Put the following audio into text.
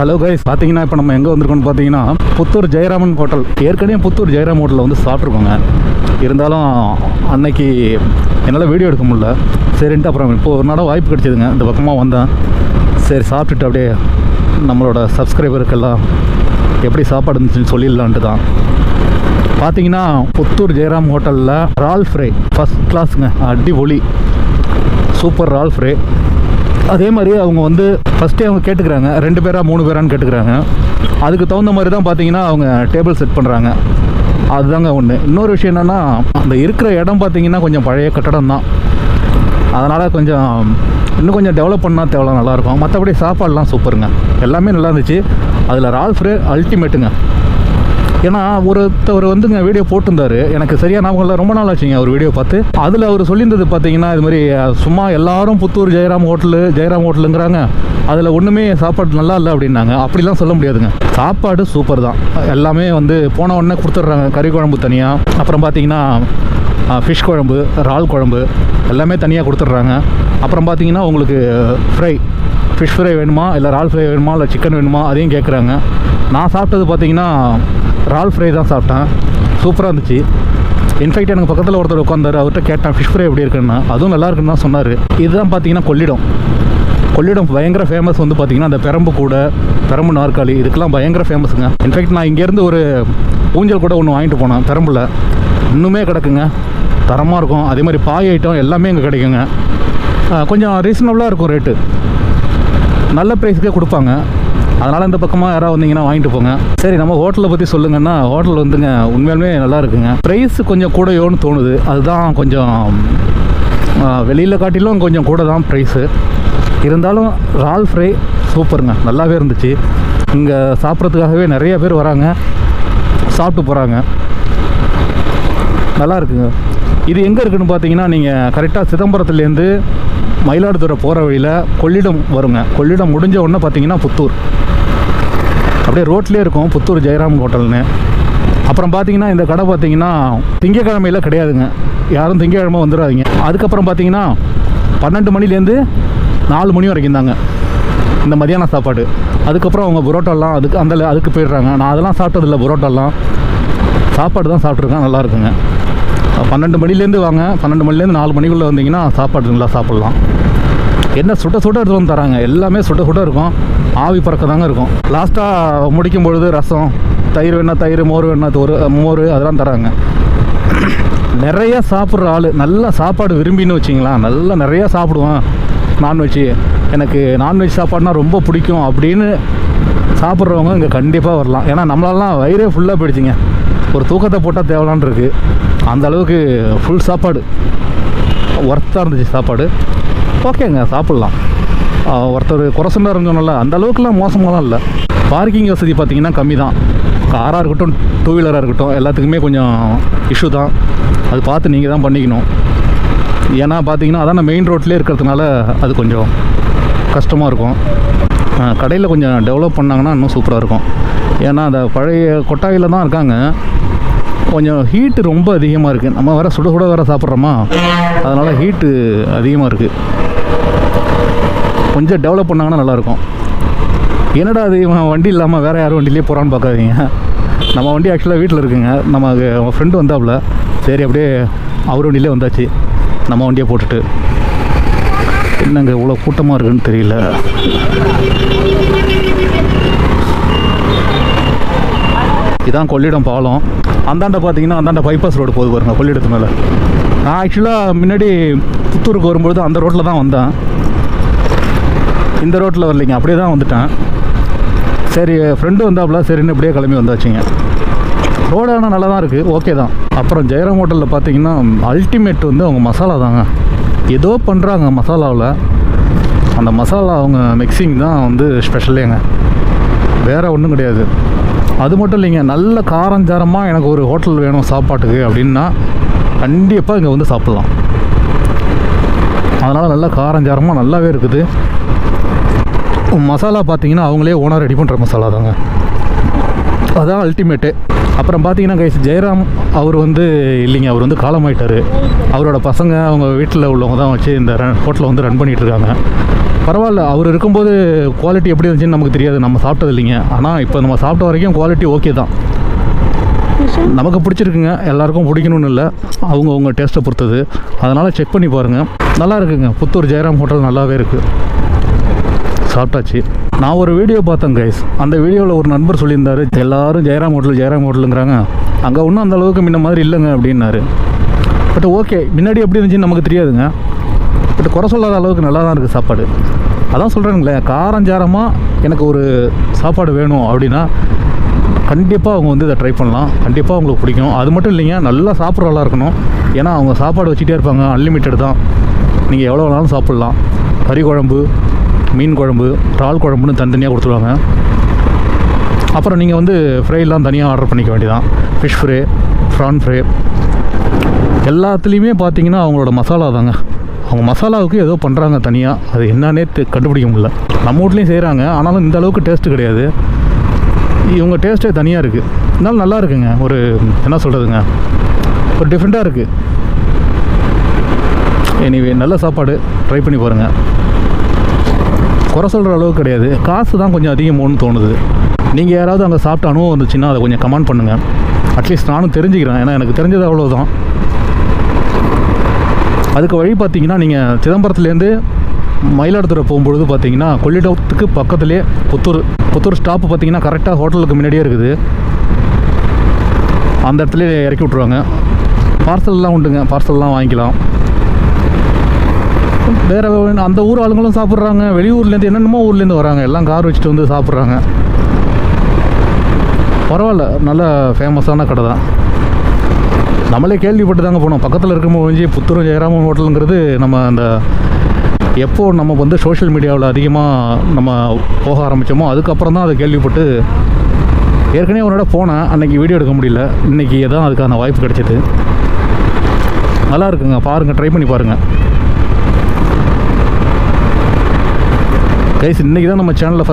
Hello guys பார்த்தீங்கன்னா இப்போ நம்ம எங்கே வந்திருக்கோம்னு பார்த்தீங்கன்னா புத்தூர் ஜெயராமன் ஹோட்டல். ஏற்கனவே புத்தூர் ஜெயராம் ஹோட்டலில் வந்து சாப்பிட்ருக்கோங்க இருந்தாலும் அன்னைக்கு என்னால் வீடியோ எடுக்க முடியல. சரின்ட்டு அப்புறம் இப்போ ஒரு நாள் வாய்ப்பு கிடைச்சிதுங்க. இந்த பக்கமாக வந்தேன். சரி சாப்பிட்டுட்டு அப்படியே நம்மளோட சப்ஸ்கிரைபருக்கெல்லாம் எப்படி சாப்பாடு இருந்துச்சுன்னு சொல்லிடலான்ட்டு தான். பார்த்தீங்கன்னா புத்தூர் ஜெயராம் ஹோட்டலில் ரால் ஃப்ரை ஃபஸ்ட் கிளாஸுங்க அடிபொலி சூப்பர் ரால் ஃப்ரை அதே மாதிரி அவங்க வந்து ஃபஸ்ட்டே அவங்க கேட்டுக்கிறாங்க. ரெண்டு பேரா மூணு பேரான்னு கேட்டுக்கிறாங்க. அதுக்கு தகுந்த மாதிரி தான் பார்த்தீங்கன்னா அவங்க டேபிள் செட் பண்ணுறாங்க அதுதாங்க ஒன்று இன்னொரு விஷயம் என்னென்னா அந்த இருக்கிற இடம் பார்த்தீங்கன்னா கொஞ்சம் பழைய கட்டடம் தான். அதனால் கொஞ்சம் இன்னும் கொஞ்சம் டெவலப் பண்ணால் தேவை நல்லாயிருக்கும் மற்றபடி சாப்பாடுலாம் சூப்பருங்க எல்லாமே நல்லா இருந்துச்சு. அதில் ரால்ஃப்ரே அல்டிமேட்டுங்க ஏன்னா ஒருத்தவர் வந்துங்க வீடியோ போட்டிருந்தாரு. எனக்கு சரியா ஞாபகம் இல்லை. ரொம்ப நாள் ஆச்சுங்க அவர் வீடியோ பார்த்து. அதில் அவர் சொல்லியிருந்தது பார்த்தீங்கன்னா இது மாதிரி சும்மா எல்லாரும் புத்தூர் ஜெயராம் ஹோட்டலு ஜெயராம் ஹோட்டலுங்கிறாங்க. அதில் ஒன்றுமே சாப்பாடு நல்லா இல்லை அப்படின்னாங்க. அப்படிலாம் சொல்ல முடியாதுங்க. சாப்பாடு சூப்பர் தான். எல்லாமே வந்து போன உடனே கொடுத்துட்றாங்க. கறி குழம்பு தனியாக அப்புறம் பார்த்தீங்கன்னா ஃபிஷ் குழம்பு இறால் குழம்பு எல்லாமே தனியாக கொடுத்துட்றாங்க. அப்புறம் பார்த்தீங்கன்னா உங்களுக்கு ஃப்ரை ஃபிஷ் ஃப்ரை வேணுமா? இல்லை இறால் ஃப்ரை வேணுமா? இல்லை சிக்கன் வேணுமா? அதையும் கேட்குறாங்க. நான் சாப்பிட்டது பார்த்தீங்கன்னா இறால் ஃப்ரை தான் சாப்பிட்டேன். சூப்பராக இருந்துச்சு. இன்ஃபேக்ட் எனக்கு பக்கத்தில் ஒருத்தர் உட்காந்தார் அவர்கிட்ட கேட்டேன் ஃபிஷ் ஃப்ரை எப்படி இருக்குன்னா? அதுவும் நல்லா இருக்குன்னு தான் சொன்னார். இதுதான் பார்த்தீங்கன்னா கொள்ளிடம். கொள்ளிடம் பயங்கர ஃபேமஸ் வந்து பார்த்தீங்கன்னா அந்த பெரம்பு கூட பெரம்பு நாற்காலி இதுக்கெல்லாம் பயங்கர ஃபேமஸுங்க இன்ஃபேக்ட் நான் இங்கேருந்து ஒரு ஊஞ்சல் கூட ஒன்று வாங்கிட்டு போனேன் பெரம்புல. இன்னுமே கிடக்குங்க. தரமாக இருக்கும். அதே மாதிரி பாய் ஐட்டம் எல்லாமே இங்கே கிடைக்குங்க. கொஞ்சம் ரீசனபுளாக இருக்கும் ரேட்டு நல்ல ப்ரைஸுக்கே கொடுப்பாங்க. அதனால் இந்த பக்கமாக யாராவது வந்தீங்கன்னா வாங்கிட்டு போங்க. சரி நம்ம ஹோட்டலை பற்றி சொல்லுங்கன்னா ஹோட்டல் வந்துங்க உண்மையாலுமே நல்லா இருக்குங்க. ப்ரைஸ் கொஞ்சம் கூடயோன்னு தோணுது. அதுதான் கொஞ்சம் வெளியில் காட்டிலும் கொஞ்சம் கூட தான் ப்ரைஸு இருந்தாலும் ரால் ஃப்ரை சூப்பருங்க. நல்லாவே இருந்துச்சு. இங்கே சாப்பிட்றதுக்காகவே நிறைய பேர் வராங்க. சாப்பிட்டு போகிறாங்க நல்லா இருக்குங்க. இது எங்கே இருக்குதுன்னு பார்த்தீங்கன்னா நீங்கள் கரெக்டாக சிதம்பரத்துலேருந்து மயிலாடுதுறை போகிற வழியில் கொள்ளிடம் வருங்க. கொள்ளிடம் முடிஞ்ச உடனே பார்த்தீங்கன்னா புத்தூர். அப்படியே ரோட்லேயே இருக்கும். புத்தூர் ஜெயராம் ஹோட்டல்னு. அப்புறம் பார்த்தீங்கன்னா இந்த கடை பார்த்தீங்கன்னா திங்கக்கிழமையில் கிடையாதுங்க. யாரும் திங்கக்கிழமை வந்துடாதீங்க அதுக்கப்புறம் பார்த்தீங்கன்னா பன்னெண்டு மணிலேருந்து நாலு மணி வரைக்கும் தாங்க. இந்த மதியான சாப்பாடு. அதுக்கப்புறம் அவங்க புரோட்டாலாம் அதுக்கு அந்த அதுக்கு போயிடுறாங்க. நான் அதெல்லாம் சாப்பிட்டதில்ல புரோட்டாலாம். சாப்பாடு தான் சாப்பிட்ருக்கேன் நல்லா இருக்குங்க. பன்னெண்டு மணிலேருந்து வாங்க. பன்னெண்டு மணிலேருந்து நாலு மணிக்குள்ளே வந்தீங்கன்னா சாப்பாடு நல்லா சாப்பிட்லாம். என்ன சுட சுட எடுத்து வந்து தராங்க. எல்லாமே சுட சுட இருக்கும். ஆவி பறக்க தாங்க இருக்கும். லாஸ்ட்டாக முடிக்கும் பொழுது ரசம் தயிர் வேணா தயிர் மோர் வேணா தோறு மோர் அதெல்லாம் தராங்க. நிறைய சாப்பிட்ற ஆள் நல்லா சாப்பாடு விரும்பின்னு வச்சிங்களா நல்லா நிறையா சாப்பிடுவேன். நான்வெஜ் எனக்கு நான்வெஜ் சாப்பாடுனா ரொம்ப பிடிக்கும் அப்படின்னு சாப்பிட்றவங்க இங்கே கண்டிப்பாக வரலாம். ஏன்னா நம்மளாலாம் வயிறே ஃபுல்லாக போயிடுச்சுங்க. ஒரு தூக்கத்தை போட்டால் தேவலான் இருக்குது அந்த அளவுக்கு ஃபுல் சாப்பாடு. ஒர்த்தாக இருந்துச்சு சாப்பாடு. ஓகேங்க சாப்பிட்லாம். ஒருத்தர் குறை சொன்னார் சொன்னல அந்த அளவுக்குலாம் மோசமாகலாம் இல்லை. பார்க்கிங் வசதி பார்த்தீங்கன்னா கம்மி தான். காராக இருக்கட்டும் டூ வீலராக இருக்கட்டும் எல்லாத்துக்குமே கொஞ்சம் இஷ்யூ தான். அது பார்த்து நீங்கள் தான் பண்ணிக்கணும். ஏன்னா பார்த்தீங்கன்னா அதான் மெயின் ரோட்லேயே இருக்கிறதுனால அது கொஞ்சம் கஷ்டமாக இருக்கும். கடையில் கொஞ்சம் டெவலப் பண்ணாங்கன்னா இன்னும் சூப்பராக இருக்கும். ஏன்னா அந்த பழைய கொட்டாயில் தான் இருக்காங்க. கொஞ்சம் ஹீட்டு ரொம்ப அதிகமாக இருக்குது நம்ம வேறு சுட சுட வேறு சாப்பிட்றோமா? அதனால் ஹீட்டு அதிகமாக இருக்குது கொஞ்சம் டெவலப் பண்ணாங்கன்னா நல்லாயிருக்கும். என்னடா அது இவன் வண்டி இல்லாமல் வேறு யாரும் வண்டியிலே போகிறான்னு பார்க்காதீங்க. நம்ம வண்டி ஆக்சுவலாக வீட்டில் இருக்குங்க. நம்ம அவன் ஃப்ரெண்டு வந்தாப்புல. சரி அப்படியே அவர் வண்டியிலே வந்தாச்சு. நம்ம வண்டியை போட்டுட்டு. என்னங்க இவ்வளோ கூட்டமாக இருக்குன்னு தெரியல. இதான் கொள்ளிடம் பாலம். அந்தாண்ட பார்த்தீங்கன்னா அந்தாண்ட பைபாஸ் ரோடு போகுது பாருங்க கொள்ளிடத்து மேலே. நான் ஆக்சுவலாக முன்னாடி புத்தூருக்கு வரும்பொழுது அந்த ரோட்டில் தான் வந்தேன். இந்த ரோட்டில் வரலைங்க அப்படியே தான் வந்துட்டேன். சரி ஃப்ரெண்டு வந்தாப்புல சரின்னு இப்படியே கிளம்பி வந்தாச்சுங்க. ரோடு ஆனால் நல்லா தான் இருக்குது ஓகே தான். அப்புறம் ஜெயராம் ஹோட்டலில் பார்த்தீங்கன்னா அல்டிமேட் வந்து அவங்க மசாலா தாங்க. ஏதோ பண்ணுறாங்க மசாலாவில். அந்த மசாலா அவங்க மிக்சிங் தான் வந்து ஸ்பெஷலேங்க வேறு ஒன்றும் கிடையாது. அது மட்டும் இல்லைங்க நல்ல காரஞ்சாரமாக எனக்கு ஒரு ஹோட்டல் வேணும் சாப்பாட்டுக்கு அப்படின்னா கண்டிப்பாக இங்கே வந்து சாப்பிட்லாம். அதனால் நல்லா காரஞ்சாரமாக நல்லாவே இருக்குது. மசாலா பார்த்தீங்கன்னா அவங்களே ஓனர் ரெடி பண்ணுற மசாலா தாங்க. அதான் அல்டிமேட்டு அப்புறம் பார்த்தீங்கன்னா கைஸ் ஜெயராம் அவர் வந்து இல்லைங்க அவர் வந்து காலமாயிட்டார். அவரோட பசங்க அவங்க வீட்டில் உள்ளவங்க தான் வச்சு இந்த ஹோட்டலை வந்து ரன் பண்ணிகிட்ருக்காங்க இருக்காங்க பரவாயில்ல அவர் இருக்கும்போது குவாலிட்டி எப்படி இருந்துச்சுன்னு நமக்கு தெரியாது. நம்ம சாப்பிட்டது இல்லைங்க. ஆனால் இப்போ நம்ம சாப்பிட்ட வரைக்கும் குவாலிட்டி ஓகே தான். நமக்கு பிடிச்சிருக்குங்க. எல்லாருக்கும் பிடிக்கணும்னு இல்லை. அவங்க அவங்க டேஸ்ட்டை பொறுத்தது. அதனால் செக் பண்ணி பாருங்கள் நல்லா இருக்குங்க. புத்தூர் ஜெயராம் ஹோட்டல் நல்லாவே இருக்குது சாப்பிட்டாச்சு. நான் ஒரு வீடியோ பார்த்தேன் கைஸ் அந்த வீடியோவில் ஒரு நண்பர் சொல்லியிருந்தாரு எல்லாரும் ஜெயராம் ஹோட்டல் ஜெயராம் ஹோட்டலுங்கிறாங்க அங்கே ஒன்றும் அந்த அளவுக்கு முன்ன மாதிரி இல்லைங்க அப்படின்னாரு. பட் ஓகே முன்னாடி எப்படி இருந்துச்சுன்னு நமக்கு தெரியாதுங்க. பட் குறை சொல்லாத அளவுக்கு நல்லா தான் இருக்குது சாப்பாடு. அதான் சொல்கிறேங்களே காரஞ்சாரமாக எனக்கு ஒரு சாப்பாடு வேணும் அப்படின்னா கண்டிப்பாக அவங்க வந்து இதை ட்ரை பண்ணலாம். கண்டிப்பாக அவங்களுக்கு பிடிக்கும். அது மட்டும் இல்லைங்க நல்லா சாப்பிட்றவளா இருக்கணும். ஏன்னா அவங்க சாப்பாடு வச்சுட்டே இருப்பாங்க அன்லிமிட்டெட் தான். நீங்கள் எவ்வளோ வேணாலும் சாப்பிட்லாம். கறி குழம்பு மீன் குழம்பு இறால் குழம்புன்னு தனித்தனியாக கொடுத்துருவாங்க. அப்புறம் நீங்கள் வந்து ஃப்ரைலாம் தனியாக ஆர்டர் பண்ணிக்க வேண்டியதான் ஃபிஷ் ஃப்ரை ப்ரான் ஃப்ரை எல்லாத்துலேயுமே பார்த்தீங்கன்னா அவங்களோட மசாலா தாங்க. அவங்க மசாலாவுக்கு ஏதோ பண்ணுறாங்க தனியாக அது என்னன்னே தெ- கண்டுபிடிக்க முடியல. நம்ம வீட்லேயும் செய்கிறாங்க ஆனாலும் இந்த அளவுக்கு டேஸ்ட்டு கிடையாது. இவங்க டேஸ்ட்டே தனியாக இருக்குது இருந்தாலும் நல்லா இருக்குங்க. ஒரு என்ன சொல்கிறதுங்க ஒரு டிஃப்ரெண்ட்டாக இருக்குது எனிவே நல்ல சாப்பாடு. ட்ரை பண்ணி பாருங்கள் குறை சொல்கிற அளவுக்கு கிடையாது. காசு தான் கொஞ்சம் அதிகமாகனு தோணுது. நீங்கள் யாராவது அங்கே சாப்பிட்ட அனுபவம் இருந்துச்சுன்னா அதை கொஞ்சம் கமெண்ட் பண்ணுங்கள் அட்லீஸ்ட் நானும் தெரிஞ்சுக்கிறேன். ஏன்னா எனக்கு தெரிஞ்சது அவ்வளோதான் அதுக்கு வழி பார்த்தீங்கன்னா நீங்கள் சிதம்பரத்துலேருந்து மயிலாடுதுறை போகும்பொழுது பார்த்தீங்கன்னா கொள்ளிடத்துக்கு பக்கத்துலேயே புத்தூர் புத்தூர் ஸ்டாப்பு பார்த்தீங்கன்னா கரெக்டாக ஹோட்டலுக்கு முன்னாடியே இருக்குது. அந்த இடத்துல இறக்கி விட்ருவாங்க பார்சல்லாம் உண்டுங்க. பார்சல்லாம் வாங்கிக்கலாம். வேறு அந்த ஊர் ஆளுங்களும் சாப்பிட்றாங்க. வெளியூர்லேருந்து என்னென்னமோ ஊர்லேருந்து வராங்க. எல்லாம் கார் வச்சுட்டு வந்து சாப்பிட்றாங்க. பரவாயில்ல. நல்ல ஃபேமஸான கடை தான். நம்மளே கேள்விப்பட்டு தாங்க போனோம். பக்கத்தில் இருக்கும்போது முடிஞ்சு புத்தூர் ஜெயராமன் ஹோட்டலுங்கிறது நம்ம அந்த எப்போ நம்ம வந்து சோஷியல் மீடியாவில் அதிகமாக நம்ம போக ஆரம்பித்தோமோ அதுக்கப்புறம் தான் அதை கேள்விப்பட்டு ஏற்கனவே ஒரு இடம் போனேன். அன்றைக்கி வீடியோ எடுக்க முடியல. இன்றைக்கி தான் அதுக்கான வாய்ப்பு கிடைச்சிது. நல்லா இருக்குங்க. பாருங்கள் ட்ரை பண்ணி பாருங்கள் கைஸ் இன்றைக்கி தான் நம்ம சேனலில்